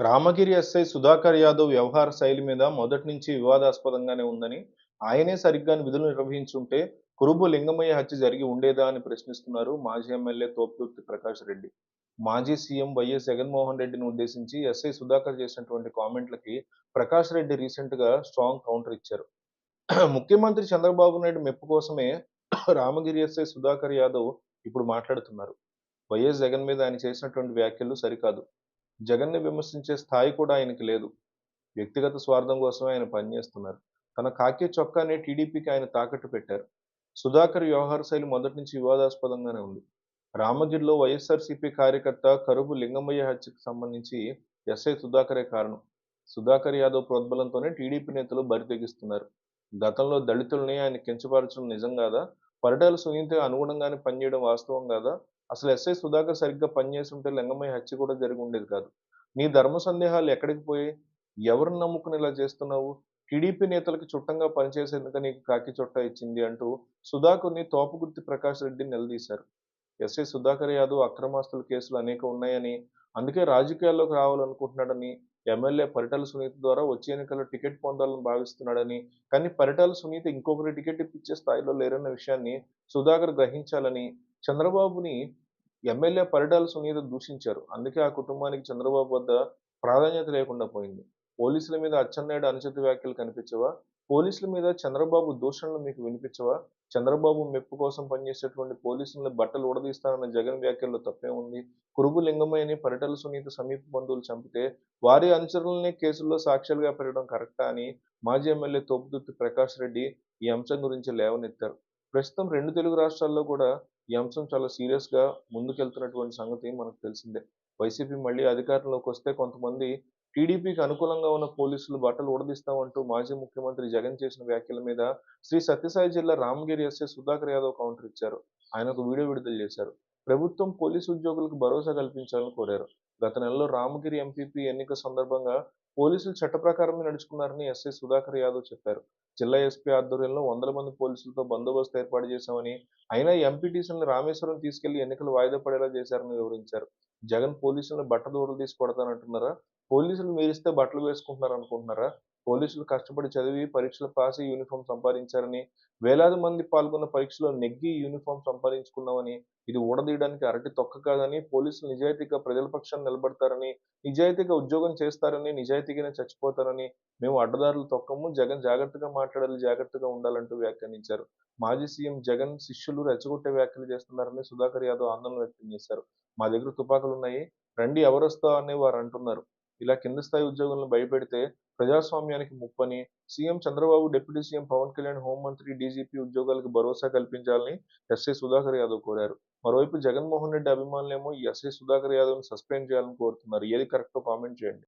Ramagiri SI Sudhakar Yadav వ్యవహార శైలి మీద మొదటి నుంచి వివాదాస్పదంగానే ఉందని ఆయనే సరిగ్గా విధులు నిర్వహించుంటే కురుబు లింగమయ్య హత్య జరిగి ఉండేదా అని ప్రశ్నిస్తున్నారు మాజీ ఎమ్మెల్యే తోపుదుర్తి ప్రకాష్ రెడ్డి. మాజీ సీఎం వైఎస్ జగన్మోహన్ రెడ్డిని ఉద్దేశించి ఎస్ఐ సుధాకర్ చేసినటువంటి కామెంట్లకి ప్రకాష్ రెడ్డి రీసెంట్గా స్ట్రాంగ్ కౌంటర్ ఇచ్చారు. ముఖ్యమంత్రి చంద్రబాబు నాయుడు మెప్పు కోసమే రామగిరి ఎస్ఐ సుధాకర్ యాదవ్ ఇప్పుడు మాట్లాడుతున్నారు. వైఎస్ జగన్ మీద ఆయన చేసినటువంటి వ్యాఖ్యలు సరికాదు. జగన్ని విమర్శించే స్థాయి కూడా ఆయనకి లేదు. వ్యక్తిగత స్వార్థం కోసమే ఆయన పనిచేస్తున్నారు తన కాకి చొక్కానే టీడీపీకి ఆయన తాకట్టు పెట్టారు. సుధాకర్ వ్యవహార శైలి మొదటి నుంచి వివాదాస్పదంగానే ఉంది. రామగిరిలో వైఎస్ఆర్సీపీ కార్యకర్త కరుబు లింగమయ్య హత్యకు సంబంధించి ఎస్ఐ సుధాకరే కారణం. సుధాకర్ యాదవ్ ప్రోద్బలంతోనే టీడీపీ నేతలు బరితెగిస్తున్నారు. గతంలో దళితుల్ని ఆయన కించపరచడం నిజం కాదా? పరిటాల సునీత అనుగుణంగానే పనిచేయడం వాస్తవం కాదా? అసలు ఎస్ఐ సుధాకర్ సరిగ్గా పనిచేసి ఉంటే లింగమయ్య హత్య కూడా జరిగి ఉండేది కాదు. నీ ధర్మ సందేహాలు ఎక్కడికి పోయి ఎవరిని నమ్ముకుని ఇలా చేస్తున్నావు? టీడీపీ నేతలకు చుట్టంగా పనిచేసేందుకు నీకు కాకి చొట్ట ఇచ్చింది అంటూ సుధాకర్ని తోపుగుర్తి ప్రకాష్ రెడ్డి నిలదీశారు. ఎస్ఐ సుధాకర్ యాదవ్ అక్రమాస్తుల కేసులు అనేక ఉన్నాయని అందుకే రాజకీయాల్లోకి రావాలనుకుంటున్నాడని ఎమ్మెల్యే పరిటాల సునీత ద్వారా వచ్చే ఎన్నికల్లో టికెట్ పొందాలని భావిస్తున్నాడని కానీ పరిటాల సునీత ఇంకొకరి టికెట్ ఇప్పించే స్థాయిలో లేరన్న విషయాన్ని సుధాకర్ గ్రహించాలని చంద్రబాబుని ఎమ్మెల్యే పరిటాల సునీత దూషించారు. అందుకే ఆ కుటుంబానికి చంద్రబాబు వద్ద ప్రాధాన్యత లేకుండా పోయింది. పోలీసుల మీద అచ్చెన్నాయుడు అనుచిత వ్యాఖ్యలు కనిపించవా? పోలీసుల మీద చంద్రబాబు దూషణలు మీకు వినిపించవా? చంద్రబాబు మెప్పు కోసం పనిచేసేటువంటి పోలీసులను బట్టలు ఉడదీస్తానన్న జగన్ వ్యాఖ్యల్లో తప్పే ఉంది. కురుబు లింగమయ్యని పరిటల సునీత సమీప బంధువులు చంపితే వారి అనుచరులనే కేసుల్లో సాక్ష్యాలుగా పెట్టడం కరెక్టా అని మాజీ ఎమ్మెల్యే తోపుదుర్తి ప్రకాష్ రెడ్డి ఈ అంశం గురించి లేవనెత్తారు. ప్రస్తుతం రెండు తెలుగు రాష్ట్రాల్లో కూడా ఈ అంశం చాలా సీరియస్గా ముందుకెళ్తున్నటువంటి సంగతి మనకు తెలిసిందే. వైసీపీ మళ్ళీ అధికారంలోకి వస్తే కొంతమంది టీడీపీకి అనుకూలంగా ఉన్న పోలీసులు బట్టలు ఊడదీస్తామంటూ మాజీ ముఖ్యమంత్రి జగన్ చేసిన వ్యాఖ్యల మీద శ్రీ సత్యసాయి జిల్లా రామగిరి ఎస్ఏ సుధాకర్ యాదవ్ కౌంటర్ ఇచ్చారు. ఆయన ఒక వీడియో విడుదల చేశారు. ప్రభుత్వం పోలీసు ఉద్యోగులకు భరోసా కల్పించాలని కోరారు. గత నెలలో రామగిరి ఎంపీపీ ఎన్నిక సందర్భంగా పోలీసులు చట్ట ప్రకారమే నడుచుకున్నారని ఎస్ఐ సుధాకర్ యాదవ్ చెప్పారు. జిల్లా ఎస్పీ ఆధ్వర్యంలో వందల మంది పోలీసులతో బందోబస్తు ఏర్పాటు చేశామని అయినా ఎంపీటీసీలను రామేశ్వరం తీసుకెళ్ళి ఎన్నికలు వాయిదా పడేలా చేశారని వివరించారు. జగన్ పోలీసులను బట్టదూడలు తీసి కొడతానంటున్నారా? పోలీసులు మీరిస్తే బట్టలు వేసుకుంటున్నారు అనుకుంటున్నారా పోలీసులు కష్టపడి చదివి పరీక్షలు పాస్ యూనిఫామ్ సంపాదించారని వేలాది మంది పాల్గొన్న పరీక్షలో నెగ్గి యూనిఫామ్ సంపాదించుకున్నామని ఇది ఊడదీయడానికి అరటి తొక్క కాదని పోలీసులు నిజాయితీగా ప్రజల పక్షాన్ని నిలబడతారని నిజాయితీగా ఉద్యోగం చేస్తారని నిజాయితీగానే చచ్చిపోతారని మేము అడ్డదారులు తొక్కము జగన్ జాగ్రత్తగా మాట్లాడాలి జాగ్రత్తగా ఉండాలంటూ వ్యాఖ్యానించారు. మాజీ సీఎం జగన్ శిష్యులు రెచ్చగొట్టే వ్యాఖ్యలు చేస్తున్నారని సుధాకర్ యాదవ్ ఆందోళన వ్యక్తం చేశారు. మా దగ్గర తుపాకులు ఉన్నాయి రండి ఎవరొస్తా అని వారు అంటున్నారు. ఇలా కింద స్థాయి ఉద్యోగులను భయపెడితే ప్రజాస్వామ్యానికి ముప్పని CM Chandrababu deputy CM Pawan Kalyan హోంమంత్రి డీజీపీ ఉద్యోగాలకు భరోసా కల్పించాలని ఎస్ఐ సుధాకర్ యాదవ్ కోరారు. మరోవైపు జగన్మోహన్ రెడ్డి అభిమానులేమో ఈ ఎస్ఐ సుధాకర్ యాదవ్ను సస్పెండ్ చేయాలని కోరుతున్నారు. ఏది కరెక్టో కామెంట్ చేయండి.